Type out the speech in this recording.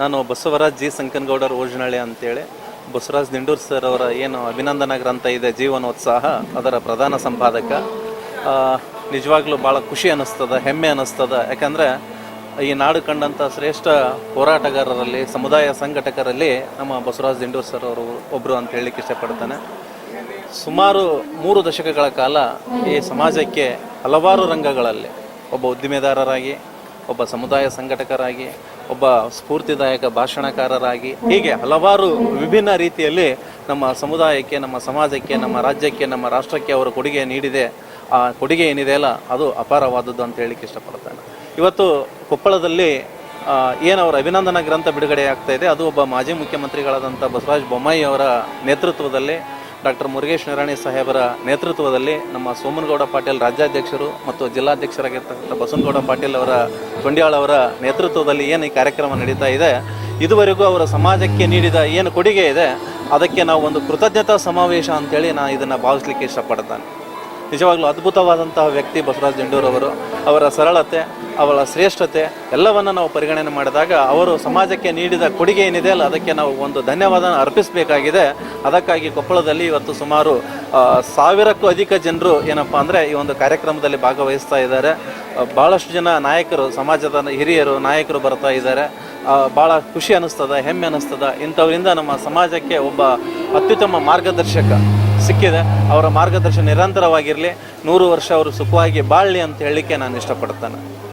ನಾನು ಬಸವರಾಜ್ ಜಿ. ಸಂಕನಗೌಡರ ಓಜನಹಳ್ಳಿ ಅಂತೇಳಿ. ಬಸವರಾಜ್ ದಿಂಡೂರ್ ಸರ್ ಅವರ ಏನು ಅಭಿನಂದನಾ ಗ್ರಂಥ ಇದೆ, ಜೀವನೋತ್ಸಾಹ, ಅದರ ಪ್ರಧಾನ ಸಂಪಾದಕ. ನಿಜವಾಗ್ಲೂ ಭಾಳ ಖುಷಿ ಅನ್ನಿಸ್ತದ, ಹೆಮ್ಮೆ ಅನ್ನಿಸ್ತದ. ಯಾಕಂದರೆ ಈ ನಾಡು ಕಂಡಂಥ ಶ್ರೇಷ್ಠ ಹೋರಾಟಗಾರರಲ್ಲಿ, ಸಮುದಾಯ ಸಂಘಟಕರಲ್ಲಿ ನಮ್ಮ ಬಸವರಾಜ್ ದಿಂಡೂರ್ ಸರ್ ಅವರು ಒಬ್ಬರು ಅಂತ ಹೇಳಲಿಕ್ಕೆ ಇಷ್ಟಪಡ್ತಾನೆ. ಸುಮಾರು ಮೂರು ದಶಕಗಳ ಕಾಲ ಈ ಸಮಾಜಕ್ಕೆ ಹಲವಾರು ರಂಗಗಳಲ್ಲಿ, ಒಬ್ಬ ಉದ್ದಿಮೆದಾರರಾಗಿ, ಒಬ್ಬ ಸಮುದಾಯ ಸಂಘಟಕರಾಗಿ ಒಬ್ಬ ಸ್ಫೂರ್ತಿದಾಯಕ ಭಾಷಣಕಾರರಾಗಿ ಹೀಗೆ ಹಲವಾರು ವಿಭಿನ್ನ ರೀತಿಯಲ್ಲಿ ನಮ್ಮ ಸಮುದಾಯಕ್ಕೆ, ನಮ್ಮ ಸಮಾಜಕ್ಕೆ, ನಮ್ಮ ರಾಜ್ಯಕ್ಕೆ, ನಮ್ಮ ರಾಷ್ಟ್ರಕ್ಕೆ ಅವರು ಕೊಡುಗೆ ನೀಡಿದೆ. ಆ ಕೊಡುಗೆ ಏನಿದೆ ಅಲ್ಲ, ಅದು ಅಪಾರವಾದದ್ದು ಅಂತ ಹೇಳಿಕ್ಕೆ ಇಷ್ಟಪಡ್ತೇನೆ. ಇವತ್ತು ಕೊಪ್ಪಳದಲ್ಲಿ ಏನು ಅವರ ಅಭಿನಂದನಾ ಗ್ರಂಥ ಬಿಡುಗಡೆ ಆಗ್ತಾ ಇದೆ, ಅದು ಒಬ್ಬ ಮಾಜಿ ಮುಖ್ಯಮಂತ್ರಿಗಳಾದಂಥ ಬಸವರಾಜ ಬೊಮ್ಮಾಯಿ ಅವರ ನೇತೃತ್ವದಲ್ಲಿ ಡಾಕ್ಟರ್ ಮುರುಗೇಶ್ ನಿರಾಣಿ ಸಾಹೇಬರ ನೇತೃತ್ವದಲ್ಲಿ ನಮ್ಮ ಸೋಮನಗೌಡ ಪಾಟೀಲ್ ರಾಜ್ಯಾಧ್ಯಕ್ಷರು ಮತ್ತು ಜಿಲ್ಲಾಧ್ಯಕ್ಷರಾಗಿರ್ತಕ್ಕಂಥ ಬಸವನಗೌಡ ಪಾಟೀಲ್ ಅವರ ಗೊಂಡ್ಯಾಳ್ ಅವರ ನೇತೃತ್ವದಲ್ಲಿ ಏನು ಈ ಕಾರ್ಯಕ್ರಮ ನಡೀತಾ ಇದೆ, ಇದುವರೆಗೂ ಅವರ ಸಮಾಜಕ್ಕೆ ನೀಡಿದ ಏನು ಕೊಡುಗೆ ಇದೆ, ಅದಕ್ಕೆ ನಾವು ಒಂದು ಕೃತಜ್ಞತಾ ಸಮಾವೇಶ ಅಂತೇಳಿ ನಾನು ಇದನ್ನು ಭಾವಿಸ್ಲಿಕ್ಕೆ ಇಷ್ಟಪಡ್ತಾನೆ. ನಿಜವಾಗ್ಲೂ ಅದ್ಭುತವಾದಂತಹ ವ್ಯಕ್ತಿ ಬಸವರಾಜ್ ಜಂಡೂರವರು ಅವರು, ಅವರ ಸರಳತೆ ಅವರ ಶ್ರೇಷ್ಠತೆ ಎಲ್ಲವನ್ನು ನಾವು ಪರಿಗಣನೆ ಮಾಡಿದಾಗ ಅವರು ಸಮಾಜಕ್ಕೆ ನೀಡಿದ ಕೊಡುಗೆ ಏನಿದೆ ಅಲ್ಲ, ಅದಕ್ಕೆ ನಾವು ಒಂದು ಧನ್ಯವಾದ ಅರ್ಪಿಸಬೇಕಾಗಿದೆ. ಅದಕ್ಕಾಗಿ ಕೊಪ್ಪಳದಲ್ಲಿ ಇವತ್ತು ಸುಮಾರು ಸಾವಿರಕ್ಕೂ ಅಧಿಕ ಜನರು ಏನಪ್ಪ ಅಂದರೆ ಈ ಒಂದು ಕಾರ್ಯಕ್ರಮದಲ್ಲಿ ಭಾಗವಹಿಸ್ತಾ ಇದ್ದಾರೆ. ಭಾಳಷ್ಟು ಜನ ನಾಯಕರು, ಸಮಾಜದ ಹಿರಿಯರು, ನಾಯಕರು ಬರ್ತಾ ಇದ್ದಾರೆ. ಭಾಳ ಖುಷಿ ಅನ್ನಿಸ್ತದ ಹೆಮ್ಮೆ ಅನ್ನಿಸ್ತದ ಇಂಥವರಿಂದ ನಮ್ಮ ಸಮಾಜಕ್ಕೆ ಒಬ್ಬ ಅತ್ಯುತ್ತಮ ಮಾರ್ಗದರ್ಶಕ ಸಿಕ್ಕಿದೆ. ಅವರ ಮಾರ್ಗದರ್ಶನ ನಿರಂತರವಾಗಿರಲಿ. ನೂರು ವರ್ಷ ಅವರು ಸುಖವಾಗಿ ಬಾಳಲಿ ಅಂತ ಹೇಳಲಿಕ್ಕೆ ನಾನು ಇಷ್ಟಪಡ್ತೇನೆ